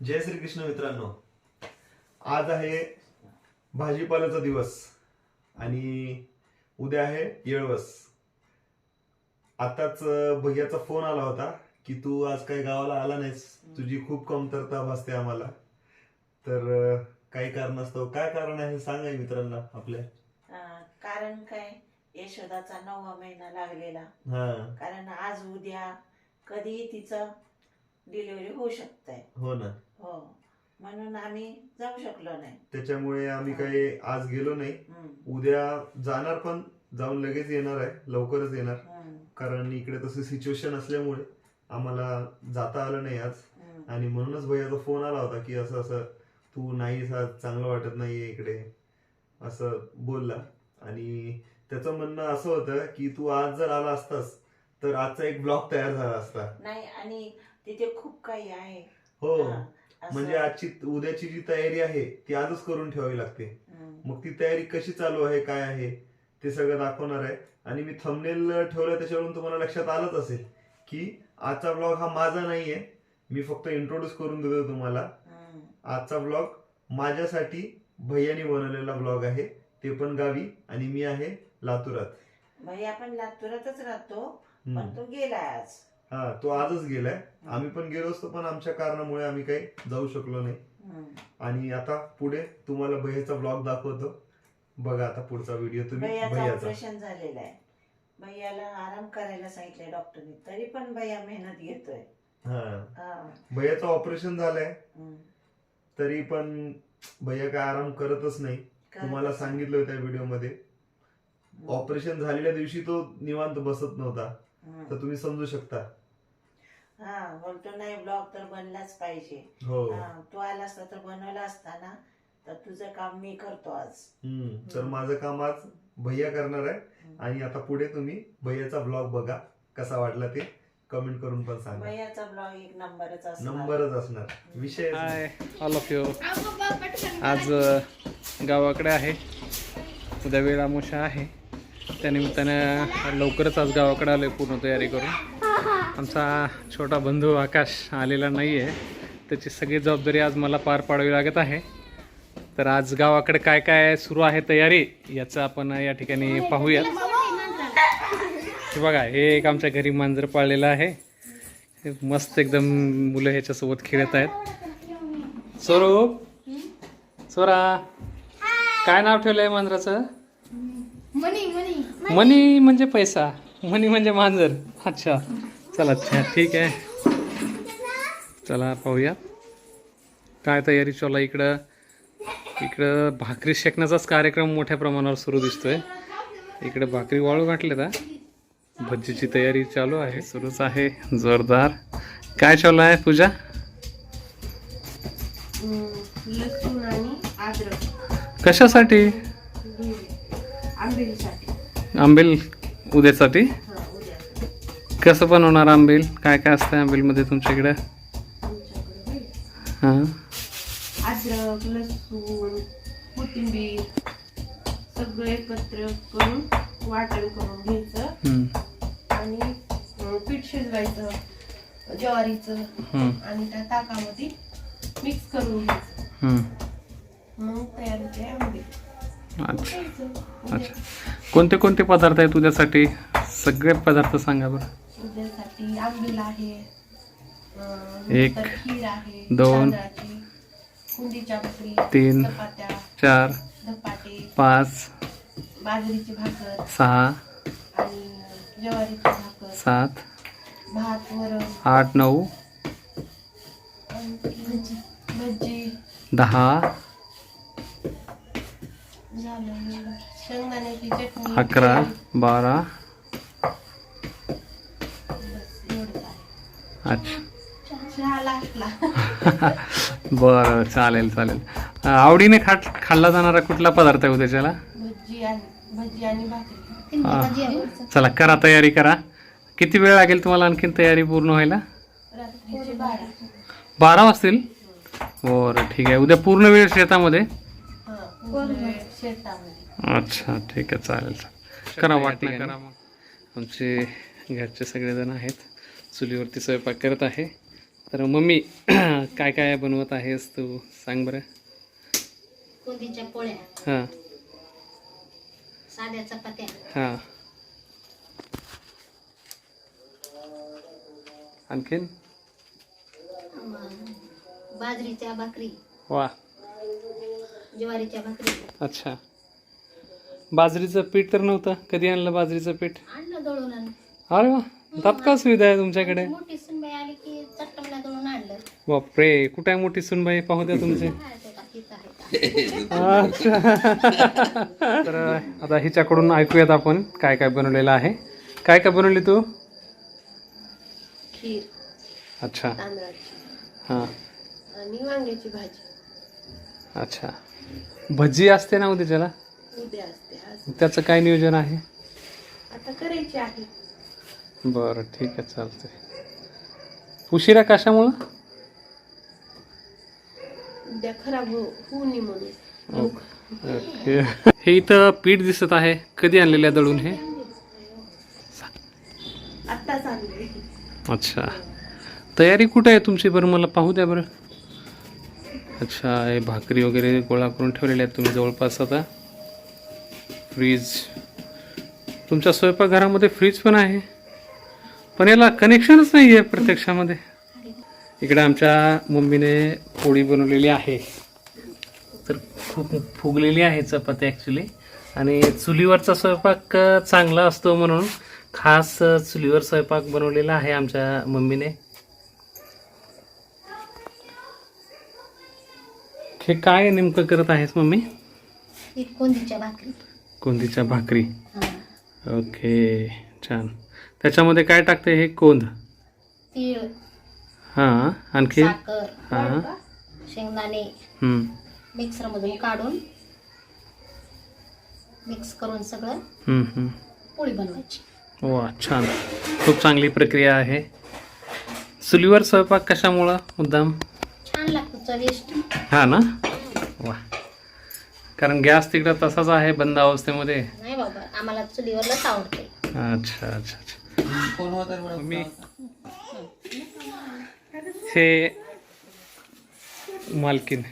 जय श्री कृष्ण मित्रांनो. आज आहे भाजीपाल्याचा दिवस आणि उद्या आहे येळवस. आताच भैयाचा फोन आला होता की तू आज काही गावाला आला नाहीस. तुझी खूप कमतरता भासते आम्हाला. तर काही कारणास्तव काय कारण आहे सांग आहे मित्रांना आपल्या? कारण काय? यशोदाचा नववा महिना लागलेला. हा. कारण आज उद्या कधीही तिचं डिलिव्हरी होऊ शकते हो ना. हो. म्हणून आम्ही जाऊ शकलो नाही. त्याच्यामुळे आम्ही काही आज गेलो नाही. हम्म, उद्या जाणार पण जाऊन लगेच येणार आहे. लवकरच येणार. हम्म, कारण इकडे तसं सिच्युएशन असल्यामुळे आम्हाला जाता आलं नाही आज. हम्म. आणि म्हणूनच भैयाचा फोन आला होता की असं असं तू नाहीस आज चांगलं वाटत नाहीये इकडे. असं बोलला. आणि त्याचं म्हणणं असं होतं की तू आज जर आला असतास तर आजचा एक ब्लॉग तयार झाला असता. नाही आणि तिथे खूप काही आहे. हो. हा, म्हणजे आजची उद्याची जी तयारी आहे ती आजच करून ठेवावी लागते. मग ती तयारी कशी चालू आहे काय आहे ते सगळं दाखवणार आहे. आणि मी थंबनेल ठेवलं त्याच्यावरून तुम्हाला लक्षात आलंच असेल की आजचा ब्लॉग हा माझा नाहीये. मी फक्त इंट्रोड्यूस करून देतो तुम्हाला. आजचा ब्लॉग माझ्यासाठी भैयानी बनवलेला ब्लॉग आहे. ते पण गावी आणि मी आहे लातूरात. भाई आपण लातूरातच राहतो. पण तो गेला आज. हा तो आजच गेलाय. आम्ही पण गेलो असतो पण आमच्या कारणामुळे आम्ही काही जाऊ शकलो नाही. आणि आता पुढे तुम्हाला भैयाचा ब्लॉग दाखवतो. बघा आता पुढचा व्हिडिओ तुम्ही भैयाचं ऑपरेशन झालेलं आहे. भैयाला आराम करायला सांगितलंय डॉक्टरने तरी पण भैया मेहनत घेतोय. हा. भैयाचं ऑपरेशन झालंय. तरी पण भैया काय आराम करतच नाही. तुम्हाला. सांगितलं होतं व्हिडिओमध्ये. ऑपरेशन झालेल्या दिवशी तो निवांत बसत नव्हता. तर तुम्ही समजू शकता. हा बोलतो नाही ब्लॉग तर बनलाच पाहिजे. हो. हा, तू आला असता तर बनवला असता ना तर तुझं काम मी करतो आज. हम्म. तर माझं काम आज भैया करणार आहे आणि आता पुढे तुम्ही भैयाचा ब्लॉग बघा कसा वाटला ते कमेंट करून पण सांगा. भैयाचा ब्लॉग एक नंबरच असणार. नंबरच असणार. विषय हाय ऑल ऑफ यू आज अ, गावाकडे आहे. उद्या वेळ आमुषा आहे. त्यानिमित्तानं लवकरच आज गावाकडे आलो पूर्ण तयारी करून. आमचा छोटा बंधू आकाश आलेला नाही आहे त्याची सगळी जबाबदारी आज मला पार पाडावी लागत आहे. तर आज गावाकडे काय काय सुरू आहे तयारी याचं आपण या ठिकाणी पाहूयात. हे बघा हे एक आमच्या घरी मांजर पाळलेलं आहे. मस्त एकदम मुलं ह्याच्यासोबत खेळत आहेत. स्वरूप स्वरा काय नाव ठेवलं आहे मांजराचं? मनी मनी. मनी. म्हणजे पैसा. मनी म्हणजे मांजर. अच्छा. चला अच्छा. ठीक आहे. चला पाहूया. काय तयारी चालू आहे इकडं? इकडं भाकरी शेकण्याचाच कार्यक्रम मोठ्या प्रमाणावर सुरू दिसतोय. इकडे भाकरी वाळू घातले का भज्जीची तयारी चालू आहे सुरूच आहे. जोरदार. काय चालू आहे पूजा? लसूण आणि अद्रक. कशासाठी? आंबेल उद्यासाठी? उद्या कसं बनवणार आंबेल? काय काय असतं आंबेलमध्ये तुमच्याकडे. हां. अद्रक लसूण कोथिंबीर सगळं एकत्र करून वाटण करून घ्यायचं. आणि पीठ शिजवायचं ज्वारीचं. आणि त्या ताकामध्ये मिक्स करून घ्यायचं. मग तयार होते आंबे. अच्छा. अच्छा कोणते कोणते पदार्थ आहेत उद्यासाठी सगळे पदार्थ सांगा बरं उद्यासाठी आंबील आहे अं, एक, नंतर खीर आहे दोन, तांदळाची, कुंडीच्या भाकरी तीन, चपात्या चार धपाटे पाच बाजरीची भाकर सहा आणि ज्वारीची भाकर सात भात वरण आठ नऊ आणखी भजी दहा. शेंगदाण्याची चटणी अकरा बारा. अच्छा. बरं चालेल चालेल. आवडीने खाट खाल्ला जाणारा कुठला पदार्थ आहे हो उद्याच्याला चला करा तयारी करा. किती वेळ लागेल तुम्हाला आणखीन तयारी पूर्ण व्हायला? बारा वाजतील? बरं ठीक आहे. उद्या पूर्ण वेळ शेतामध्ये? अच्छा ठीक आहे चालेल चालेल. करा वाटणं करा मग. आमचे घरचे सगळेजण आहेत. चुलीवरती स्वयंपाक करत आहे. तर मम्मी काय काय बनवत आहेस तू? सांग बरं. पोळ्या. हां. साध्या चपात्या. हां. आणखीन? बाजरीच्या भाकरी. वा. ज्वारीच्या भाकरी. अच्छा. बाजरीचं पीठ तर नव्हतं? कधी आणलं बाजरीचं पीठ? आणलं दळून आणलं. अरे वा तात्काळ सुविधा आहे तुमच्याकडे. मोठी सुनबाई आली की चट्टमला दळून आणलं. बापरे कुठे आहे मोठी सुनबाई? पाहू द्या तुमचे. का आहे. का? अच्छा. तर आता हिच्याकडून ऐकूयात आपण काय काय बनवलेलं आहे. काय काय बनवली तू? खीर अच्छा. तांदळाची. हां. आणि वांग्याची भाजी. अच्छा. भजी असते ना उद्या त्याला? उद्या असते आज. त्याचं काय नियोजन आहे? आता करायची आहे. बरं ठीक आहे चालतंय. उशिरा कशामुळं? उद्या खराब हो होऊ नये म्हणून. ओके. हे इथं पीठ दिसत आहे. कधी आणलेलं आहे दळून हे? आत्ताच आणले अच्छा. तयारी कुठे आहे तुमची बरं? मला पाहू द्या बरं. अच्छा हे भाकरी वगैरे गोळा करून ठेवलेल्या आहेत तुम्ही जवळपास आता. फ्रीज तुमच्या स्वयंपाकघरामध्ये फ्रीज पण आहे पण याला कनेक्शनच नाही आहे प्रत्यक्षामध्ये. इकडे आमच्या मम्मीने पोळी बनवलेली आहे. तर खूप फुगलेली आहे चपाती ॲक्च्युली आणि चुलीवरचा स्वयंपाक चांगला असतो म्हणून खास चुलीवर स्वयंपाक बनवलेला आहे आमच्या मम्मीने. हे काय नेमकं करत आहेस मम्मी? ही कोंदीच्या भाकरी. कोंदीच्या भाकरी. हा. ओके छान. त्याच्यामध्ये काय टाकते हे कोंद? तीळ. हां आणखी? साखर. हां. शेंगदाणे. हम्म, मिक्सरमधून काढून मिक्स करून सगळं हम्म, हम्म. पोळी बनवायची. वा छान. खूप चांगली प्रक्रिया आहे. चुलीवर स्वयंपाक कशामुळं मुद्दाम? हा ना? वा. कारण गॅस तिकडं तसाच आहे बंद अवस्थेमध्ये. नाही बाबा आम्हाला चुलीवरच आवडते अच्छा अच्छा अच्छा. मी हे मालकीन.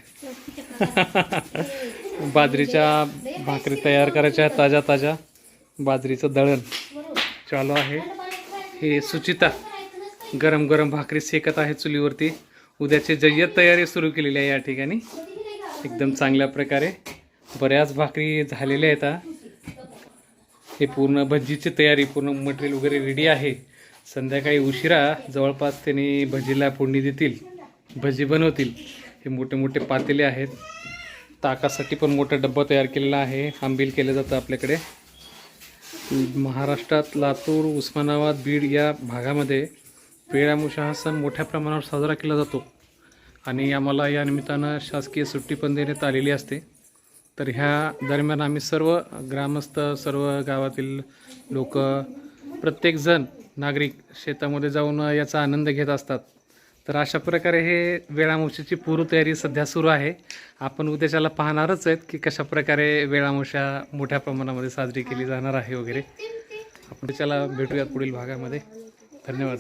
बाजरीच्या भाकरी तयार करायच्या आहेत ताज्या ताज्या. बाजरीचं दळण चालू आहे. हे सुचिता गरम गरम भाकरी सेकत आहे चुलीवरती. उद्याची जय्यत तयारी सुरू केलेली आहे या ठिकाणी. एकदम चांगल्या प्रकारे बऱ्याच भाकरी झालेल्या आहेत हे. पूर्ण भजीची तयारी पूर्ण मटेरियल वगैरे रेडी आहे. संध्याकाळी उशिरा जवळपास त्यांनी भजीला फोडणी देतील भजी बनवतील. हे मोठे मोठे पातेले आहेत. ताकासाठी पण मोठा डब्बा तयार केलेला आहे. आंबील केलं जातं आपल्याकडे. महाराष्ट्रात लातूर उस्मानाबाद बीड या भागामध्ये पेळामुषा हा सण मोठ्या प्रमाणावर साजरा केला जातो. आणि आम्हाला या निमित्तानं शासकीय सुट्टी पण देण्यात आलेली असते. तर ह्या दरम्यान आम्ही सर्व ग्रामस्थ सर्व गावातील लोक प्रत्येकजण नागरिक शेतामध्ये जाऊन याचा आनंद घेत असतात. तर अशा प्रकारे हे वेळामुशीची पूर्वतयारी सध्या सुरू आहे. आपण उद्याच्याला पाहणारच आहेत की कशा प्रकारे वेळामुशा मोठ्या प्रमाणामध्ये साजरी केली जाणार आहे वगैरे. आपण त्याला भेटूयात पुढील भागामध्ये. धन्यवाद.